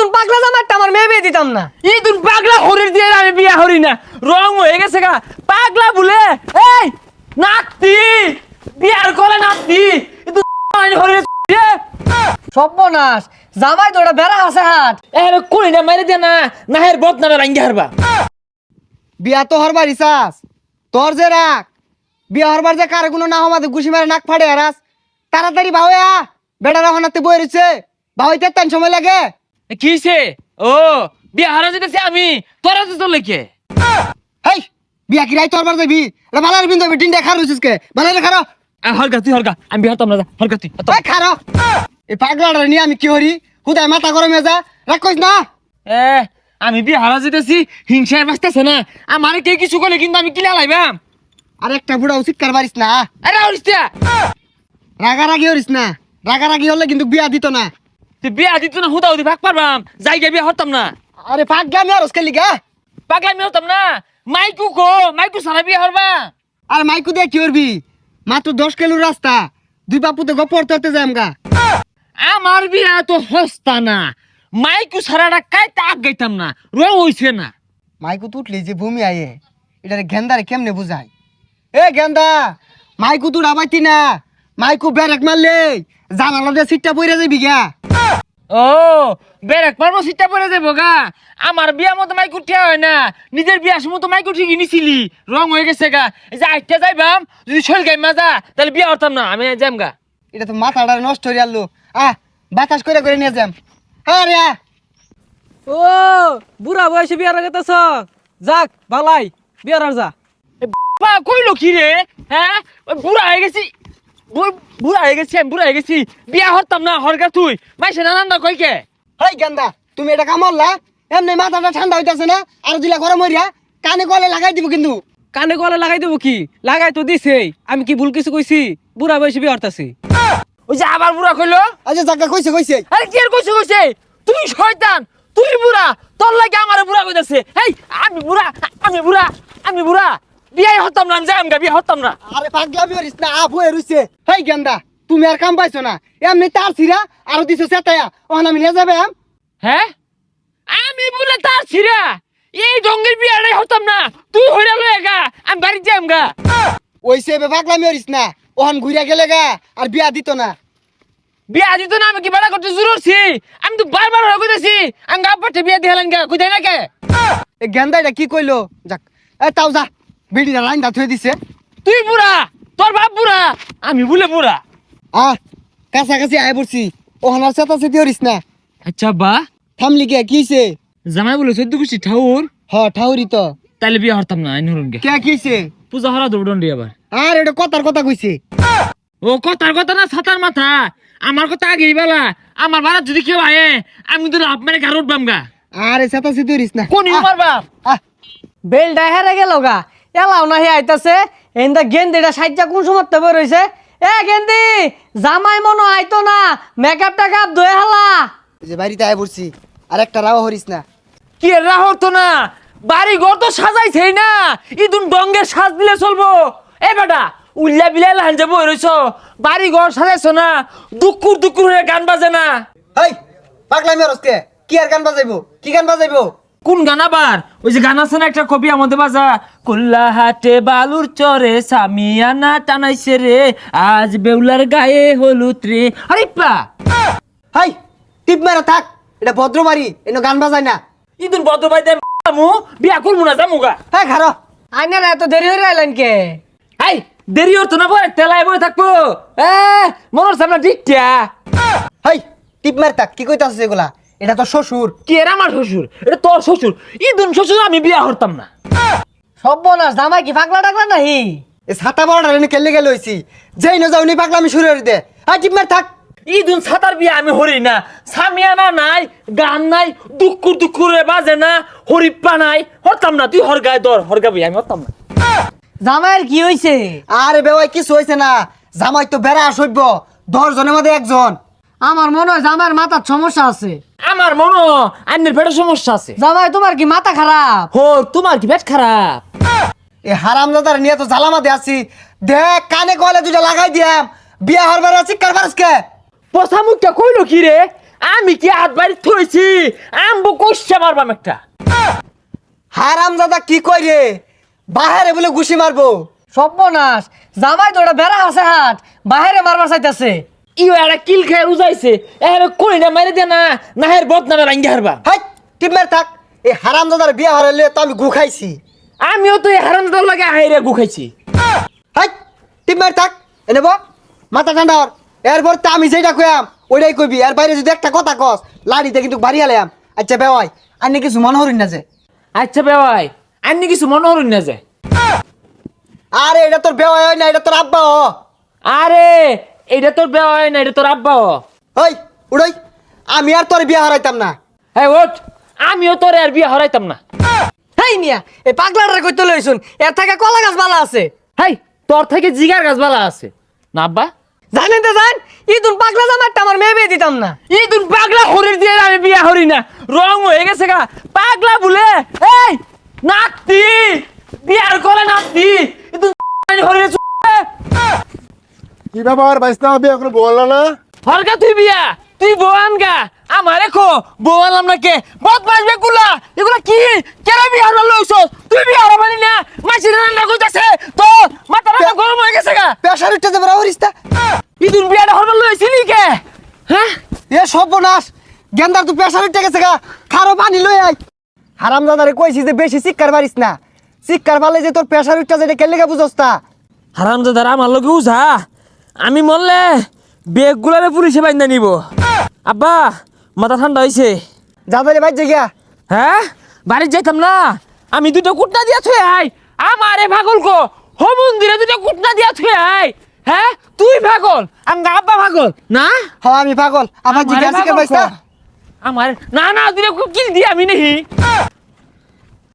ইদুন পাগলা জামাইটা আমার মেয়ে বিয়ে দিতাম না। ইদুন পাগলা হরির দিয়ে আমি বিয়া হরি না। রং হয়ে গেছে গা। পাগলা বলে। এই নাতি। বিয়ার করে নাতি। ইদুন হরির সর্বনাশ। জামাই তো ওটা বেড়া আছে হাট। এর কোনি না মারি দে না নাহের বদ নামে রাঙ্গি হারবা। বিয়া তো হরবার ইসাস। তোর যে রাখ বিয়া হরবার যে কার কোনো না হমাতে গুছি মারে নাক ফাড়ে হারাস। তাড়াতাড়ি ভাওয়া বেটা রাখনাতে বই রয়েছে ভাওয়াইতে তেন সময় লাগে। কিছে ও বিয়া হারা যেতেছে আমি। তোরা তো চলে কে হেই বিয়া কি রাই তোরবার যাবি এটা বালার বিন্দু হবে টিন দেখা রয়েছিস কে? বালারে খারো হরকা তুই হরকা আমি বিয়া যা, হরকা তুই। ওই খারো। এই পাগলাটা নিয়ে আমি কি হরি? হুদায় মাথা গরমে যা। রাখ কইস না। এ আমি বিয়া হারা যেতেছি হিংসায় বাঁচতেছে না। আমার কে কিছু করলে কিন্তু আমি কিলা লাইবাম। আর একটা বুড়া উচিত কার পারিস না। আরে হরিস্তা রাগারাগি হরিস না। রাগারাগি হলে কিন্তু বিয়া দিত না। তুই বিয়া দিত না হুদা হুদি ভাগ পারবাম জায়গা বিয়া হতাম না। আরে পাগলামি আর ওসকে লিগা? পাগলা আমি হতাম না মাইকু কো মাইকু সারা বিয়া হরবা। আর মাইকু দিয়ে কি করবি মাত্র দশ কিলো রাস্তা দুই বাপুতে গপর তরতে যাই আমগা। আমার বিয়া তো হস্তা না মাইকু সারাটা কাইতে আগ গাইতাম না রং হইছে না। মাইকু তুটলি যে ভূমি আয়ে এটারে গেন্দারে কেমনে বুঝাই এ গেন্দা মাইকু তুই আবাইতি না মাইকু ব্যারেক মারলে জানালা দিয়ে সিটটা পইরা যাবি গা ও বেরেক পারব সিটটা পরে যাব গা। আমার বিয়া মতো মাইকু ঠিয়া হয় না। নিজের বিয়ার সময় তো মাইকু ঠিকই নিছিলি রং হয়ে গেছে গা। এই যে আইটা যাইবাম যদি শরীর গাই মাজা তাহলে বিয়া হতাম না। আমি যাম গা। এটা তো মাথাটা নষ্ট হয়ে আনলো আহ বাতাস করে করে নিয়ে যাম আরে। ও বুড়া বয়সে বিয়ার গেতেছ যাক ভালাই বিয়ার আর যা। কইলো কি রে? হ্যাঁ? বুড়া হয়ে গেছি। বুড়া হয়ে গেছি আমি বুড়া হয়ে গেছি। বিয়া হতাম না তুই। মাইসে নানান দা কই কে? হেই গেন্দা তুমি এটা কামড়লা এমনি মাথাটা ঠান্ডা হইতাছে না আর দিলা গরম কানে কলে লাগাই দিব কিন্তু। কানে লাগাই দেবো কি? লাগাই তো দিছেই। আমি কি ভুল কিছু কইছি? বুড়া বয়সে বিয়ে হরতাছি ওই যে আবার বুড়া কইলো? আচ্ছা কইছে কইছে। আরে কি আর কইছে কইছে? তুই শয়তান তুই বুড়া। তোর লাগে আমার বুড়া কইতাছে। হেই আমি বুড়া আমি বুড়া আমি বুড়া। বিয়ে হতাম না আমি যাই আমগা বিয়ে হতাম না। আরে পাগলামি হরিস না হয়ে রইছে। হেই গেন্দা তুমি আর কাম পাইছো না। এমনি তার ছিড়া আর দিছো সেতায়া ওখানে আমি নিয়ে যাবে আম? হ্যাঁ আমি বুড়া তার ছিড়া। এই ডঙ্গের বিয়াটাই হতাম না। তুই হইরা লয়ে গা আমি বাড়ি যাই আমগা। ওইসে বে পাগলামি হরিস না ওখান ঘুরিয়া গেলে গা আর বিয়া দিত না। বিয়া দিত না আমি কি বেড়া করতে শুরু করছি আমি তো বারবার হয়ে কইতেছি আমি গা পাঠে বিয়া দিয়ে হেলেন গা কোথায় না কে? এ গেন্দা এটা কি কইলো? যাক এ তাও যা। বিড়িটা লাইন দা থুয়ে দিছে। তুই বুড়া তোর বাপ বুড়া আমি বলে বুড়া। আহ কাছাকাছি আয় পড়ছি। ওখানে আর সেতা সেতি হরিস না। আচ্ছা বা। থামলি কে কি হইছে? জামাই বলে চোদ্দ কুষ্টি ঠাউর। হ ঠাউরি তো। তাহলে বিয়া হরতাম না আইন হরুন কে কি হইছে? পূজা হরা দৌড়ন্ডি আবার। আর এটা কথার কথা কইছে। ও কথার কথা না ছাতার মাথা। আমার কথা আগেই বেলা। আমার বাড়া যদি কেউ আয়ে আমি তো লাভ মেরে ঘর উঠবাম গা। আরে সেতা সেতি হরিস না। কোন আহ বেলটা হেরে গেল গা। এলাও না হে আইতাছে এন্দা গেন্দিটা সাইজা কোন সময় বের হইছে? এ গেন্দি জামাই মনো আইতো না মেকআপ টেকআপ ধুয়ে হালা। এই যে বাড়িতে আয় পড়ছি আর একটা রাও হরিস না। কি রাহর তো না? বাড়ি ঘর তো সাজাইছেই না ইদুন ডঙ্গের সাজ দিলে চলবো। এ বেটা উল্লা বিলাই লাহান যাব রইছ বাড়ি ঘর সাজাইছো না দুকুর দুকুর হয়ে গান বাজে না। হেই পাগলামি কে? কি আর গান বাজাইবো? কি গান বাজাইবো? কোন গান আবার? ওই যে গান আছে না একটা কবি আমাদের বাজা? কুল্লা হাটে বালুর চরে সামিয়ানা টানাইছে রে আজ বেউলার গায়ে হলুদ রে। আরে পা হাই টিপ মেরা থাক এটা ভদ্র বাড়ি এনে গান বাজাই না। ইদুন ভাই দেন আমু বিয়া করব না জামুগা হ্যাঁ খারো। আইনার এত দেরি হয়ে আইলেন কে? হাই দেরি হতো না বয় তেলায় বয়ে থাকব। এ মনের সামনে ডিকটা হাই টিপ মেরে থাক কি কইতাছিস এগুলা? এটা তো শ্বশুর। কি এর আমার শ্বশুর? এটা তোর শ্বশুর? ইদুন শ্বশুর আমি বিয়া হরতাম না। সর্বনাশ জামাই কি পাগলা টাগলা নাহি? এ ছাতা বড়টা এনে কেলে গেলে হইছি। যেই না যাও নি পাগলামি শুরু করে দে। হাই টিপ মেরে থাক। ইদুন সাতার বিয়া আমি হরি না। সামিয়ানা নাই গান নাই দুকুর দুকুরে বাজে না হরিপ্পা নাই। হরতাম না তুই হরগায় দর হরগা বিয়া আমি হরতাম না। জামাইয়ের কি হইছে? আরে বেওয়াই কিছু হইছে না। জামাই তো বেড়া সইব দশ জনের মধ্যে একজন। আমার মনে হয় জামাইয়ের মাথার সমস্যা আছে। আমার মনো আন্নের পেটের সমস্যা আছে। জামাই তোমার কি মাথা খারাপ? হো তোমার কি পেট খারাপ? এ হারাম দাদার নিয়ে তো জ্বালামাতে আছি। দেখ কানে কলে দুটা লাগাই দিয়াম। বিয়া হরবার আছি কারবার কে? পচা মুখটা কইলো কি রে? আমি কি হাত বাড়ি থইছি? আম্বু কষছে মারবাম একটা। হারাম দাদা কি কই রে? বাহারে বলে ঘুষি মারবো। সর্বনাশ জামাই তো ওটা বেড়া আছে হাট বাহিরে মারবার চাইতেছে। ইও একটা কিল খেয়ে উজাইছে। এর কই না মারি দে না না হের বদনামে রাঙ্গি হারবা। হাই টিমের থাক। এই হারাম দাদার বিয়ে হারালে তো আমি গু খাইছি। আমিও তো এই হারাম দাদার লাগে হাইরে গুখাইছি হাই টিমের থাক। এনে বো মাথা ঠান্ডা হর। এরপর তো আমি যেটা কইয়াম ওইটাই কইবি। এর বাইরে যদি একটা কথা কস লাড়িতে কিন্তু বাড়ি হালাম আচ্ছা বেওয়াই আর নাকি কিছু মনে হরিণ না যে। আচ্ছা বেওয়াই আন্নি কিছু মনে হরুন না যায় আরে এটা তোর বেওয়াই হয় না এটা তোর আব্বা হ আরে এটা তোর বেওয়াই না এটা তোর আব্বা। ও ওই উড়ই আমি আর তোর বিয়ে হারাইতাম না। হ্যাঁ ওঠ আমিও তোর আর বিয়ে হরাইতাম না। হেই মিয়া এই পাগলাটা কইতে লইছুন এর থেকে কলা গাছ ভালো আছে। হেই তোর থেকে জিগার গাছ বালা আছে। না আব্বা। জানেন তো জান ইদুন পাগলা জামারটা আমার মেয়ে বিয়ে দিতাম না। তুই পাগলা হরির দিয়ে আমি বিয়া হরি না। রং হয়ে গেছে গা। পাগলা বলে। এই নাতি। বিয়ার করে নাতি। তুই হরির কি ব্যাপার বাইসনা বিয়ে এখন বলল না? হরকা তুই বিয়া? তুই বোয়ান গা আমারে খো বোয়ালাম না কে বদ বাজবে গুলা এগুলা কি? কেন বিয়ার ভালো হইছ তুই বিয়ার মানি না? মাছি রান্না কইতাছে তো মাথা রান্না গরম হয়ে গেছে গা? পেশার উঠতে যাবে হরিস্তা ইদুন বিয়াটা হরবার লইছিলি কে? হ্যাঁ? এ সর্বনাশ। গেন্দার তুই পেশার উঠতে গেছে গা। খারো পানি লই আই হারাম দাদারে কইছি যে বেশি শিক্ষার পারিস না। শিক্ষার পারলে যে তোর পেশার উঠতে যেটা কেলে গে বুঝস তা? হারাম দাদার আমার লগে উজা আমি মরলে বেগগুলারে পুলিশে বাইন্দা নিব। আব্বা মাথা ঠান্ডা হইছে। যাদের ভাই গিয়া। হ্যাঁ? বাড়ি যাইতাম না? আমি দুটো কুটনা দিয়া থুয়ে আই। আমারে পাগল কো। হো মন্দিরে দুটো কুটনা দিয়া থুয়ে আই। হ্যাঁ? তুই পাগল? আঙ্গা আব্বা ভাগল না? হ আমি পাগল। আমার জিজ্ঞাসা পাগল বাইস্তা আমার না না দুটো কিল দিয়ে আমি নেহি।